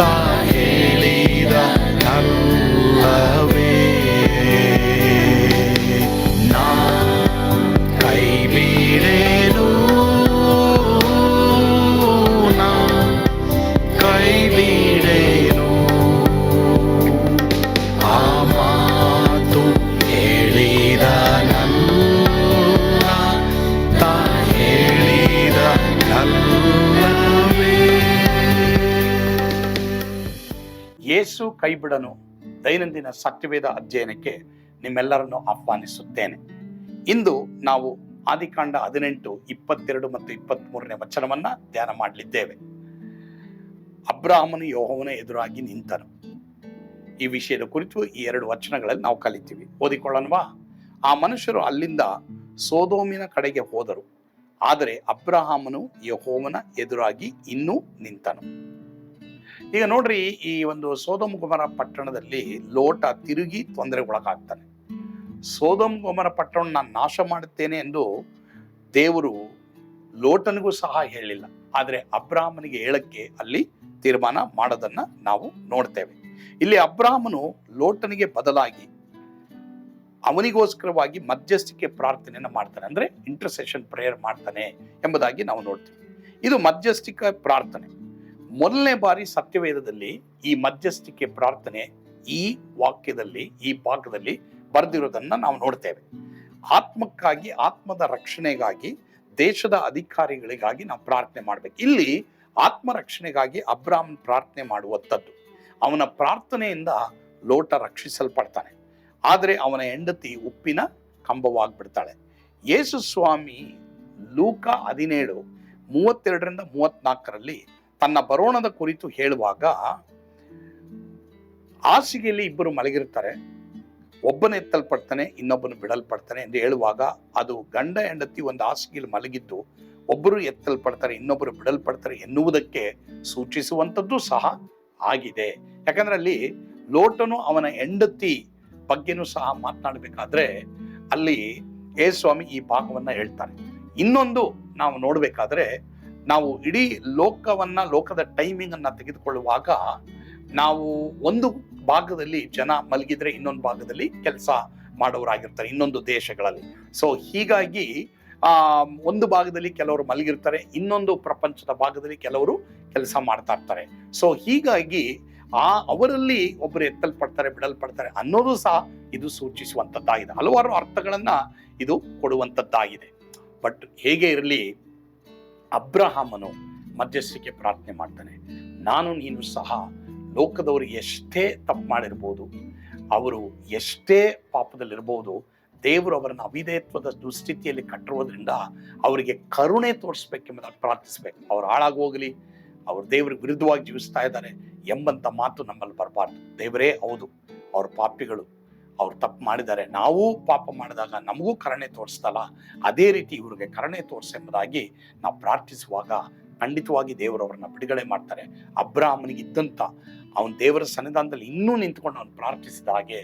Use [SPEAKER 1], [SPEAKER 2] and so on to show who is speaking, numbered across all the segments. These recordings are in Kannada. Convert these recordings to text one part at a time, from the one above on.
[SPEAKER 1] தாயேலிதா நல்ல
[SPEAKER 2] ಯೇಸು ಕೈಬಿಡನು ದೈನಂದಿನ ಸತ್ಯವೇದ ಅಧ್ಯಯನಕ್ಕೆ ನಿಮ್ಮೆಲ್ಲರನ್ನು ಆಹ್ವಾನಿಸುತ್ತೇನೆ. ಇಂದು ನಾವು ಆದಿಕಾಂಡ ಹದಿನೆಂಟು, ಇಪ್ಪತ್ತೆರಡು ಮತ್ತು ಇಪ್ಪತ್ತ್ಮೂರನೇ ವಚನವನ್ನ ಧ್ಯಾನ ಮಾಡಲಿದ್ದೇವೆ. ಅಬ್ರಾಹ್ಮನು ಯೋಹವನ ಎದುರಾಗಿ ನಿಂತನು. ಈ ವಿಷಯದ ಕುರಿತು ಈ ಎರಡು ವಚನಗಳಲ್ಲಿ ನಾವು ಕಲಿತೀವಿ. ಓದಿಕೊಳ್ಳೋಣವಾ? ಆ ಮನುಷ್ಯರು ಅಲ್ಲಿಂದ ಸೋದೋಮಿನ ಕಡೆಗೆ ಹೋದರು. ಆದರೆ ಅಬ್ರಹಾಮನು ಯಹೋವನ ಎದುರಾಗಿ ಇನ್ನೂ ನಿಂತನು. ಈಗ ನೋಡ್ರಿ, ಈ ಒಂದು ಸೋದಮ್ ಕುಮಾರ ಪಟ್ಟಣದಲ್ಲಿ ಲೋಟ ತಿರುಗಿ ತೊಂದರೆಗೊಳಗಾಗ್ತಾನೆ. ಸೋದಮ್ ಕುಮಾರ ಪಟ್ಟಣ ನಾನು ನಾಶ ಮಾಡುತ್ತೇನೆ ಎಂದು ದೇವರು ಲೋಟನಿಗೂ ಸಹ ಹೇಳಿಲ್ಲ. ಆದರೆ ಅಬ್ರಾಹ್ಮನಿಗೆ ಹೇಳಕ್ಕೆ ಅಲ್ಲಿ ತೀರ್ಮಾನ ಮಾಡೋದನ್ನ ನಾವು ನೋಡ್ತೇವೆ. ಇಲ್ಲಿ ಅಬ್ರಾಹ್ಮನು ಲೋಟನಿಗೆ ಬದಲಾಗಿ ಅವನಿಗೋಸ್ಕರವಾಗಿ ಮಧ್ಯಸ್ಥಿಕೆ ಪ್ರಾರ್ಥನೆಯನ್ನು ಮಾಡ್ತಾನೆ. ಅಂದ್ರೆ ಇಂಟರ್ಸೆಷನ್ ಪ್ರೇಯರ್ ಮಾಡ್ತಾನೆ ಎಂಬುದಾಗಿ ನಾವು ನೋಡ್ತೀವಿ. ಇದು ಮಧ್ಯಸ್ಥಿಕ ಪ್ರಾರ್ಥನೆ. ಮೊದಲನೇ ಬಾರಿ ಸತ್ಯವೇದದಲ್ಲಿ ಈ ಮಧ್ಯಸ್ಥಿಕೆ ಪ್ರಾರ್ಥನೆ ಈ ವಾಕ್ಯದಲ್ಲಿ, ಈ ಭಾಗದಲ್ಲಿ ಬರೆದಿರೋದನ್ನ ನಾವು ನೋಡ್ತೇವೆ. ಆತ್ಮಕ್ಕಾಗಿ, ಆತ್ಮದ ರಕ್ಷಣೆಗಾಗಿ, ದೇಶದ ಅಧಿಕಾರಿಗಳಿಗಾಗಿ ನಾವು ಪ್ರಾರ್ಥನೆ ಮಾಡ್ಬೇಕು. ಇಲ್ಲಿ ಆತ್ಮ ರಕ್ಷಣೆಗಾಗಿ ಅಬ್ರಾಮ್ ಪ್ರಾರ್ಥನೆ ಮಾಡುವಂಥದ್ದು ಅವನ ಪ್ರಾರ್ಥನೆಯಿಂದ ಲೋಟ ರಕ್ಷಿಸಲ್ಪಡ್ತಾನೆ. ಆದರೆ ಅವನ ಹೆಂಡತಿ ಉಪ್ಪಿನ ಕಂಬವಾಗ್ಬಿಡ್ತಾಳೆ. ಯೇಸು ಸ್ವಾಮಿ ಲೂಕ ಹದಿನೇಳು, ಮೂವತ್ತೆರಡರಿಂದ ಮೂವತ್ನಾಲ್ಕರಲ್ಲಿ ತನ್ನ ಬರೋಣದ ಕುರಿತು ಹೇಳುವಾಗ ಹಾಸಿಗೆಯಲ್ಲಿ ಇಬ್ಬರು ಮಲಗಿರ್ತಾರೆ. ಒಬ್ಬನ ಎತ್ತಲ್ಪಡ್ತಾನೆ, ಇನ್ನೊಬ್ಬನು ಬಿಡಲ್ಪಡ್ತಾನೆ ಎಂದು ಹೇಳುವಾಗ ಅದು ಗಂಡ ಹೆಂಡತಿ ಒಂದು ಹಾಸಿಗೆಯಲ್ಲಿ ಮಲಗಿದ್ದು ಒಬ್ಬರು ಎತ್ತಲ್ಪಡ್ತಾರೆ, ಇನ್ನೊಬ್ಬರು ಬಿಡಲ್ಪಡ್ತಾರೆ ಎನ್ನುವುದಕ್ಕೆ ಸೂಚಿಸುವಂಥದ್ದು ಸಹ ಆಗಿದೆ. ಯಾಕಂದ್ರೆ ಅಲ್ಲಿ ಲೋಟನು ಅವನ ಹೆಂಡತಿ ಬಗ್ಗೆನೂ ಸಹ ಮಾತನಾಡಬೇಕಾದ್ರೆ ಅಲ್ಲಿ ಏ ಸ್ವಾಮಿ ಈ ಭಾಗವನ್ನ ಹೇಳ್ತಾರೆ. ಇನ್ನೊಂದು ನಾವು ನೋಡ್ಬೇಕಾದ್ರೆ ನಾವು ಇಡೀ ಲೋಕವನ್ನ, ಲೋಕದ ಟೈಮಿಂಗ್ ಅನ್ನ ತೆಗೆದುಕೊಳ್ಳುವಾಗ ನಾವು ಒಂದು ಭಾಗದಲ್ಲಿ ಜನ ಮಲಗಿದ್ರೆ ಇನ್ನೊಂದು ಭಾಗದಲ್ಲಿ ಕೆಲಸ ಮಾಡೋರಾಗಿರ್ತಾರೆ ಇನ್ನೊಂದು ದೇಶಗಳಲ್ಲಿ. ಸೊ ಹೀಗಾಗಿ, ಆ, ಒಂದು ಭಾಗದಲ್ಲಿ ಕೆಲವರು ಮಲಗಿರ್ತಾರೆ, ಇನ್ನೊಂದು ಪ್ರಪಂಚದ ಭಾಗದಲ್ಲಿ ಕೆಲವರು ಕೆಲಸ ಮಾಡ್ತಾ ಇರ್ತಾರೆ. ಸೊ ಹೀಗಾಗಿ ಆ ಅವರಲ್ಲಿ ಒಬ್ಬರು ಎತ್ತಲ್ಪಡ್ತಾರೆ, ಬಿಡಲ್ಪಡ್ತಾರೆ ಅನ್ನೋದು ಸಹ ಇದು ಸೂಚಿಸುವಂತದ್ದಾಗಿದೆ. ಹಲವಾರು ಅರ್ಥಗಳನ್ನ ಇದು ಕೊಡುವಂತದ್ದಾಗಿದೆ. ಬಟ್ ಹೇಗೆ ಇರಲಿ? ಅಬ್ರಹಾಮನು ಮಧ್ಯಸ್ಥಿಕೆ ಪ್ರಾರ್ಥನೆ ಮಾಡ್ತಾನೆ. ನಾನು, ನೀನು ಸಹ ಲೋಕದವರು ಎಷ್ಟೇ ತಪ್ಪು ಮಾಡಿರ್ಬೋದು, ಅವರು ಎಷ್ಟೇ ಪಾಪದಲ್ಲಿರ್ಬೋದು, ದೇವರು ಅವರನ್ನು ಅವಿಧೇಯತ್ವದ ದುಸ್ಥಿತಿಯಲ್ಲಿ ಕಟ್ಟಿರೋದ್ರಿಂದ ಅವರಿಗೆ ಕರುಣೆ ತೋರಿಸ್ಬೇಕೆಂಬುದಾಗಿ ಪ್ರಾರ್ಥಿಸ್ಬೇಕು. ಅವ್ರು ಹಾಳಾಗೋಗಲಿ ಅವ್ರು ದೇವ್ರ ವಿರುದ್ಧವಾಗಿ ಜೀವಿಸ್ತಾ ಇದ್ದಾರೆ ಎಂಬಂತ ಮಾತು ನಮ್ಮಲ್ಲಿ ಬರಬಾರ್ದು. ದೇವರೇ ಹೌದು, ಅವ್ರ ಪಾಪಿಗಳು ಅವ್ರು ತಪ್ಪು ಮಾಡಿದ್ದಾರೆ. ನಾವು ಪಾಪ ಮಾಡಿದಾಗ ನಮಗೂ ಕರುಣೆ ತೋರಿಸ್ತಲ್ಲ? ಅದೇ ರೀತಿ ಇವ್ರಿಗೆ ಕರುಣೆ ತೋರಿಸೆಂಬುದಾಗಿ ನಾವು ಪ್ರಾರ್ಥಿಸುವಾಗ ಖಂಡಿತವಾಗಿ ದೇವರು ಅವ್ರನ್ನ ಬಿಡುಗಡೆ ಮಾಡ್ತಾರೆ. ಅಬ್ರಾಹ್ಮನಿಗೆ ಇದ್ದಂತ ಅವನ ದೇವರ ಸನ್ನಿಧಾನದಲ್ಲಿ ಇನ್ನೂ ನಿಂತ್ಕೊಂಡು ಅವನು ಪ್ರಾರ್ಥಿಸಿದ ಹಾಗೆ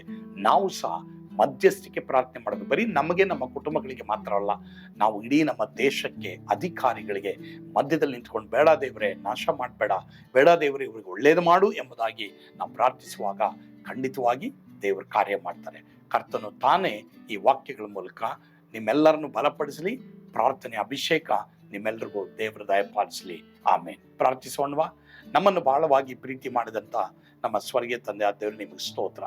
[SPEAKER 2] ನಾವು ಸಹ ಮಧ್ಯಸ್ಥಿಕೆ ಪ್ರಾರ್ಥನೆ ಮಾಡಬೇಕು ಬರೀ ನಮಗೆ ನಮ್ಮ ಕುಟುಂಬಗಳಿಗೆ ಮಾತ್ರ ಅಲ್ಲ, ನಾವು ಇಡೀ ನಮ್ಮ ದೇಶಕ್ಕೆ ಅಧಿಕಾರಿಗಳಿಗೆ ಮಧ್ಯದಲ್ಲಿ ನಿಂತ್ಕೊಂಡು ಬೇಡ ದೇವರೇ, ನಾಶ ಮಾಡಬೇಡ, ಬೇಡ ದೇವರೇ, ಇವ್ರಿಗೆ ಒಳ್ಳೇದು ಮಾಡು ಎಂಬುದಾಗಿ ನಾವು ಪ್ರಾರ್ಥಿಸುವಾಗ ಖಂಡಿತವಾಗಿ ದೇವರು ಕಾರ್ಯ ಮಾಡ್ತಾರೆ. ಕರ್ತನು ತಾನೇ ಈ ವಾಕ್ಯಗಳ ಮೂಲಕ ನಿಮ್ಮೆಲ್ಲರನ್ನು ಬಲಪಡಿಸಲಿ, ಪ್ರಾರ್ಥನೆ, ಅಭಿಷೇಕ ನಿಮ್ಮೆಲ್ಲರಿಗೂ ದೇವರ ದಯಪಾಲಿಸಲಿ ಆಮೇಲೆ ಪ್ರಾರ್ಥಿಸೋಣವಾ ನಮ್ಮನ್ನು ಬಹಳವಾಗಿ ಪ್ರೀತಿ ಮಾಡಿದಂತ ನಮ್ಮ ಸ್ವರ್ಗೀಯ ತಂದೆ ದೇವರು, ನಿಮಗೆ ಸ್ತೋತ್ರ.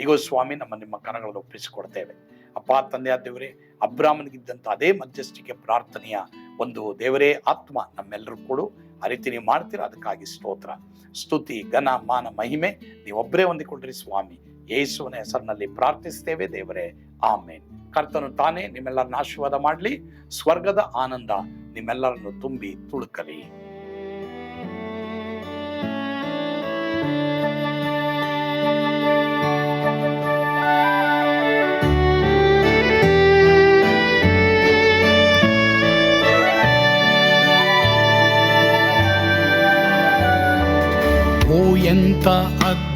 [SPEAKER 2] ಈಗ ಸ್ವಾಮಿ, ನಮ್ಮ ನಿಮ್ಮ ಕನಗಳನ್ನು ಒಪ್ಪಿಸಿಕೊಡ್ತೇವೆ. ಅಪ್ಪ ತಂದೆ ದೇವರೇ ಅಬ್ರಾಹ್ಮನಿಗಿದ್ದಂಥ ಅದೇ ಮಧ್ಯಸ್ಥಿಕೆ ಪ್ರಾರ್ಥನೆಯ ಒಂದು ದೇವರೇ, ಆತ್ಮ ನಮ್ಮೆಲ್ಲರೂ ಕೊಡು. ಆ ರೀತಿ ನೀವು ಮಾಡ್ತೀರಾ, ಅದಕ್ಕಾಗಿ ಸ್ತೋತ್ರ. ಸ್ತುತಿ, ಘನ, ಮಾನ, ಮಹಿಮೆ ನೀವೊಬ್ಬರೇ ಹೊಂದಿಕೊಂಡ್ರಿ ಸ್ವಾಮಿ. ಯೇಸುವಿನ ಹೆಸರಿನಲ್ಲಿ ಪ್ರಾರ್ಥಿಸ್ತೇವೆ ದೇವರೇ. ಆಮೇನ್. ಕರ್ತನು ತಾನೇ ನಿಮ್ಮೆಲ್ಲರನ್ನ ಆಶೀರ್ವಾದ ಮಾಡಲಿ, ಸ್ವರ್ಗದ ಆನಂದ ನಿಮ್ಮೆಲ್ಲರನ್ನು ತುಂಬಿ ತುಳುಕಲಿ.
[SPEAKER 1] ಓ ಎಂತ